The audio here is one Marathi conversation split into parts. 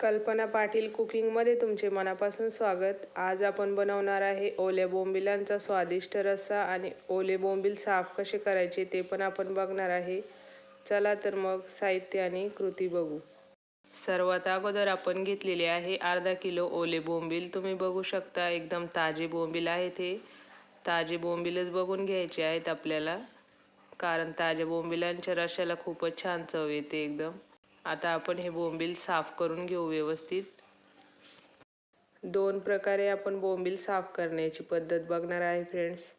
कल्पना पाटील कुकिंगमध्ये तुमचे मनापासून स्वागत. आज आपण बनवणार आहे ओल्या बोंबिलांचा स्वादिष्ट रस्सा आणि ओले बोंबील साफ कसे करायचे ते पण आपण बघणार आहे. चला तर मग साहित्य आणि कृती बघू. सर्वात अगोदर आपण घेतलेले आहे अर्धा किलो ओले बोंबील. तुम्ही बघू शकता एकदम ताजे बोंबील आहेत हे. ताजे बोंबीलच बघून घ्यायचे आहेत आपल्याला. कारण ताज्या बोंबिलांच्या रशाला खूपच छान चव येते एकदम. आता आपण हे बोंबील साफ करून घेऊ व्यवस्थित. दोन प्रकारे आपण बोंबील साफ करण्याची पद्धत बघणार आहे फ्रेंड्स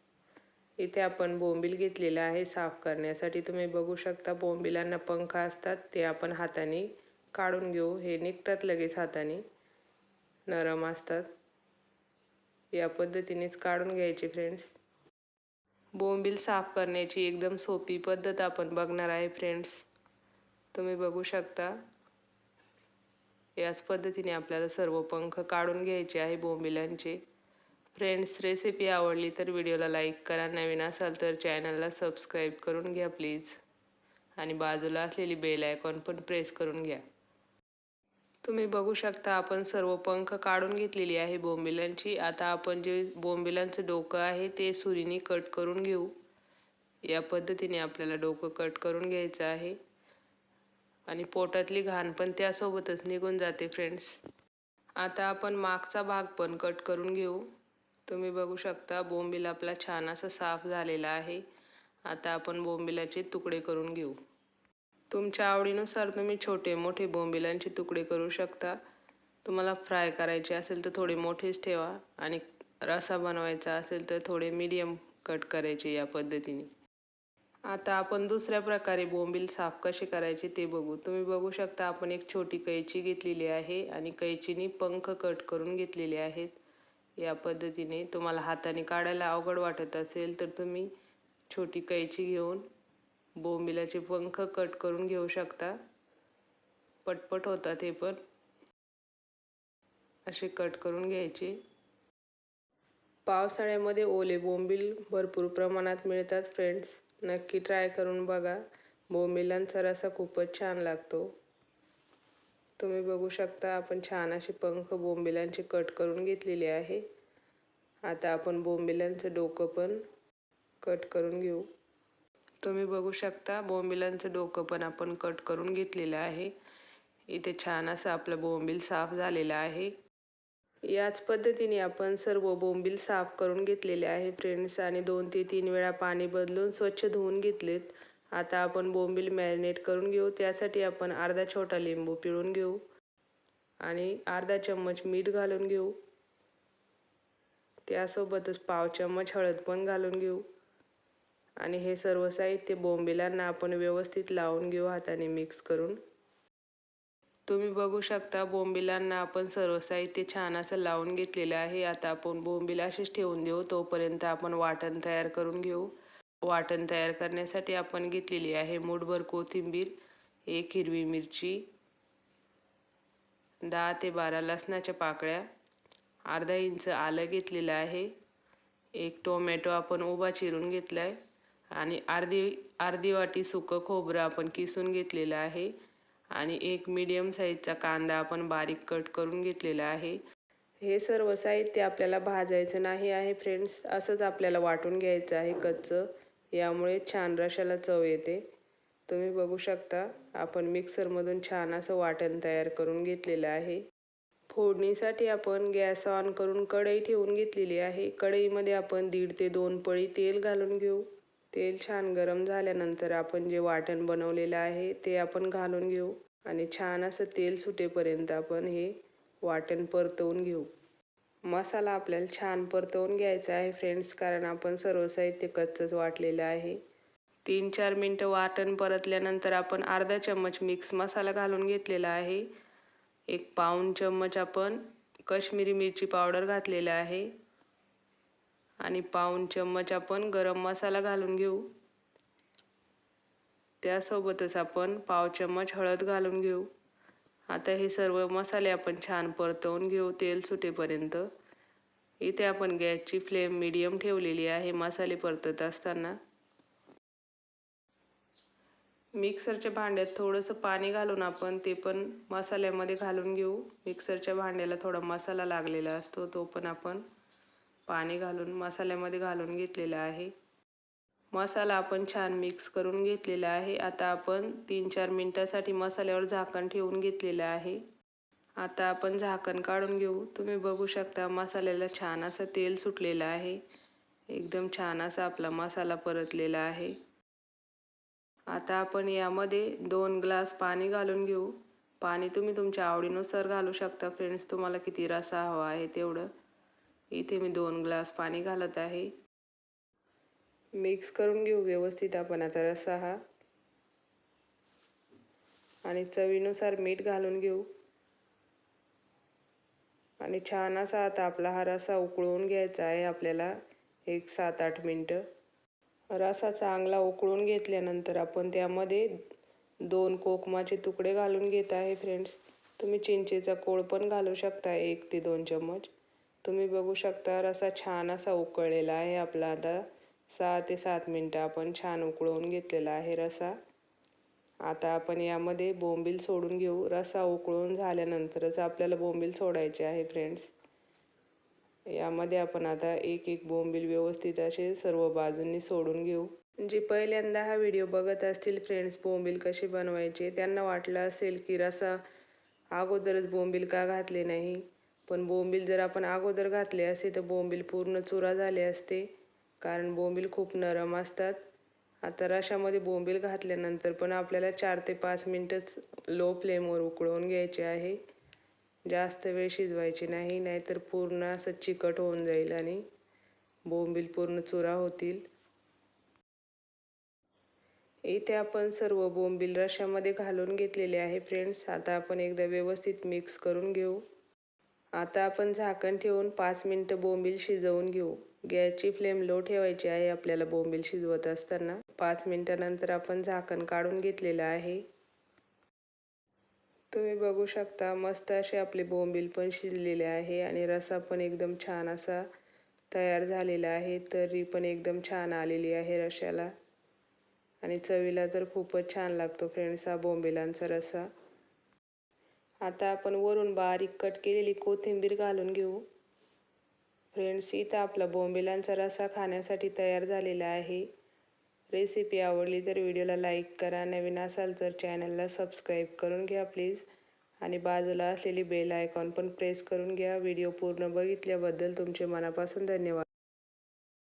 इथे आपण बोंबील घेतलेलं आहे साफ करण्यासाठी. तुम्ही बघू शकता बोंबिलांना पंख असतात ते आपण हाताने काढून घेऊ. हे निघतात लगेच हाताने. नरम असतात. या पद्धतीनेच काढून घ्यायचे फ्रेंड्स बोंबील साफ करण्याची एकदम सोपी पद्धत आपण बघणार आहे फ्रेंड्स तुम्ही बघू शकता. याच पद्धतीने आपल्याला सर्व पंख काढून घ्यायचे आहे बोंबिलांचे. फ्रेंड्स रेसिपी आवडली तर व्हिडिओला लाईक करा. नवीन असाल तर चॅनलला सबस्क्राईब करून घ्या प्लीज आणि बाजूला असलेली बेल आयकॉन पण प्रेस करून घ्या. तुम्ही बघू शकता आपण सर्व पंख काढून घेतलेली आहे बोंबिलांची. आता आपण जे बोंबिलांचं डोकं आहे ते सुरीने कट करून घेऊ. या पद्धतीने आपल्याला डोकं कट करून घ्यायचं आहे. आणि पोटातली घाण पण त्यासोबतच निघून जाते फ्रेंड्स आता आपण मागचा भाग पण कट करून घेऊ. तुम्ही बघू शकता बोंबील आपला छान असा साफ झालेला आहे. आता आपण बोंबिलाचे तुकडे करून घेऊ. तुमच्या आवडीनुसार तुम्ही छोटे मोठे बोंबिलांचे तुकडे करू शकता. तुम्हाला फ्राय करायचे असेल तर थोडे मोठेच ठेवा आणि रसा बनवायचा असेल तर थोडे मीडियम कट करायचे या पद्धतीने. आता आपण दुसऱ्या प्रकारे बोंबील साफ कसे करायचे ते बघू. तुम्ही बघू शकता आपण एक छोटी कैची घेतलेली आहे आणि कैचीने पंख कट करून घेतलेले आहेत. या पद्धतीने तुम्हाला हाताने काढायला अवघड वाटत असेल तर तुम्ही छोटी कैची घेऊन बोंबिलाचे पंख कट करून घेऊ शकता. पटपट होतात हे पण. असे कट करून घ्यायचे. पावसाळ्यामध्ये ओले बोंबील भरपूर प्रमाणात मिळतात फ्रेंड्स नक्की ट्राय करून बघा. बोंबिलांचा रसा खूपच छान लागतो. तुम्ही बघू शकता आपण छान असे पंख बोंबिलांचे कट करून घेतलेले आहे. आता आपण बोंबिलांचं डोकं पण कट करून घेऊ. तुम्ही बघू शकता बोंबिलांचं डोकं पण आपण कट करून घेतलेलं आहे. इथे छान असं आपलं बोंबील साफ झालेलं आहे. याच पद्धतीने आपण सर्व बोंबील साफ करून घेतलेले आहे फ्रेंड्स आणि दोन ते तीन वेळा पाणी बदलून स्वच्छ धुवून घेतलेत. आता आपण बोंबील मॅरिनेट करून घेऊ. त्यासाठी आपण अर्धा छोटा लिंबू पिळून घेऊ. आणि अर्धा चम्मच मीठ घालून घेऊ. त्यासोबतच पाव चम्मच हळद पण घालून घेऊ. आणि हे सर्व साहित्य बोंबिलांना आपण व्यवस्थित लावून घेऊ हाताने मिक्स करून. तुम्ही बघू शकता बोंबिलांना आपण सर्व साहित्य छान असं लावून घेतलेलं आहे. आता आपण बोंबील असेच ठेवून देऊ. तोपर्यंत आपण वाटण तयार करून घेऊ. वाटण तयार करण्यासाठी आपण घेतलेली आहे मूठभर कोथिंबीर एक हिरवी मिरची दहा ते बारा लसणाच्या पाकळ्या अर्धा इंच आलं घेतलेलं आहे एक टोमॅटो आपण उभा चिरून घेतला आहे आणि अर्धी अर्धी वाटी सुकं खोबरं आपण किसून घेतलेलं आहे. आणि एक मीडियम साईजचा कांदा आपण बारीक कट करून घेतलेला आहे. हे सर्व साहित्य आपल्याला भाजायचं नाही आहे फ्रेंड्स असंच आपल्याला वाटून घ्यायचं आहे कच्चं. यामुळे छान रशाला चव येते. तुम्ही बघू शकता आपण मिक्सरमधून छान असं वाटण तयार करून घेतलेलं आहे. फोडणीसाठी आपण गॅस ऑन करून कढई ठेवून घेतलेली आहे. कढईमध्ये आपण दीड ते दोन पळी तेल घालून घेऊ. तेल छान गरम झाल्यानंतर आपण जे वाटण बनवलेलं आहे ते आपण घालून घेऊ आणि छान असं तेल सुटेपर्यंत आपण हे वाटण परतवून घेऊ. मसाला आपल्याला छान परतवून घ्यायचा आहे फ्रेंड्स कारण आपण सर्व साहित्य कच्चंच वाटलेलं आहे. तीन चार मिनटं वाटण परतल्यानंतर आपण अर्धा चम्मच मिक्स मसाला घालून घेतलेला आहे. एक पाऊण चम्मच आपण कश्मीरी मिरची पावडर घातलेला आहे. आणि पाऊण चम्मच आपण गरम मसाला घालून घेऊ. त्यासोबतच आपण पाव चम्मच हळद घालून घेऊ. आता हे सर्व मसाले आपण छान परतवून घेऊ तेल सुटेपर्यंत. इथे आपण गॅसची फ्लेम मीडियम ठेवलेली आहे मसाले परतत असताना. मिक्सरच्या भांड्यात थोडंसं पाणी घालून आपण ते पण मसाल्यामध्ये घालून घेऊ. मिक्सरच्या भांड्याला थोडा मसाला लागलेला असतो तो पण आपण पाणी घालून मसाल्यामध्ये घालून घेतलेला आहे. मसाला आपण छान मिक्स करून घेतलेला आहे. आता आपण तीन चार मिनटासाठी मसाल्यावर झाकण ठेवून घेतलेलं आहे. आता आपण झाकण काढून घेऊ. तुम्ही बघू शकता मसाल्याला छान असं तेल सुटलेलं आहे. एकदम छान असा आपला मसाला परतलेला आहे. आता आपण यामध्ये दोन ग्लास पाणी घालून घेऊ. पाणी तुम्ही तुमच्या आवडीनुसार घालू शकता. फ्रेंड्स तुम्हाला किती रसा हवा आहे तेवढं. इथे मी दोन ग्लास पाणी घालत आहे. मिक्स करून घेऊ व्यवस्थित आपण आता रसा हा. आणि चवीनुसार मीठ घालून घेऊ. आणि छान असा आता आपला हा रसा उकळून घ्यायचा आहे आपल्याला एक सात आठ मिनटं. रसा चांगला उकळून घेतल्यानंतर आपण त्यामध्ये दोन कोकमाचे तुकडे घालून घेत आहे फ्रेंड्स तुम्ही चिंचेचा कोळ पण घालू शकता एक ते दोन चम्मच. तुम्ही बघू शकता रसा छान असा उकळलेला आहे. आपला आता सहा ते सात मिनटं आपण छान उकळवून घेतलेला आहे रसा. आता आपण यामध्ये बोंबील सोडून घेऊ. रसा उकळून झाल्यानंतरच आपल्याला बोंबील सोडायचे आहे फ्रेंड्स यामध्ये आपण आता एक एक बोंबील व्यवस्थित असे सर्व बाजूंनी सोडून घेऊ. जे पहिल्यांदा हा व्हिडिओ बघत असतील फ्रेंड्स बोंबील कसे बनवायचे त्यांना वाटलं असेल की रसा अगोदरच बोंबील का घातले नाही? पण बोंबील जर आपण अगोदर घातले असते तर बोंबील पूर्ण चुरा झाले असते. कारण बोंबील खूप नरम असतात. आता रशामध्ये बोंबील घातल्यानंतर पण आपल्याला चार ते पाच मिनटंच लो फ्लेमवर उकळवून घ्यायचे आहे. जास्त वेळ शिजवायची नाही नाहीतर पूर्ण असं चिकट होऊन जाईल आणि बोंबील पूर्ण चुरा होतील. इथे आपण सर्व बोंबील रशामध्ये घालून घेतलेले आहे फ्रेंड्स. आता आपण एकदा व्यवस्थित मिक्स करून घेऊ. आता आपण झाकण ठेवून पाच मिनटं बोंबील शिजवून घेऊ. गॅसची फ्लेम लो ठेवायची आहे आपल्याला बोंबील शिजवत असताना. पाच मिनटानंतर आपण झाकण काढून घेतलेलं आहे. तुम्ही बघू शकता मस्त असे आपले बोंबील पण शिजलेले आहे आणि रसा पण एकदम छान असा तयार झालेला आहे. तरी पण एकदम छान आलेली आहे रशाला आणि चवीला तर खूपच छान लागतो फ्रेंड्स हा बोंबिलांचा रसा. आता आपण वरून बारीक कट केलेली कोथिंबीर घालून घेऊ. फ्रेंड्स इथं आपला बोंबिलांचा रसा खाण्यासाठी तयार झालेला आहे. रेसिपी आवडली तर व्हिडिओला लाईक करा. नवीन असाल तर चॅनलला सबस्क्राईब करून घ्या प्लीज आणि बाजूला असलेली बेल आयकॉन पण प्रेस करून घ्या. व्हिडिओ पूर्ण बघितल्याबद्दल तुमचे मनापासून धन्यवाद.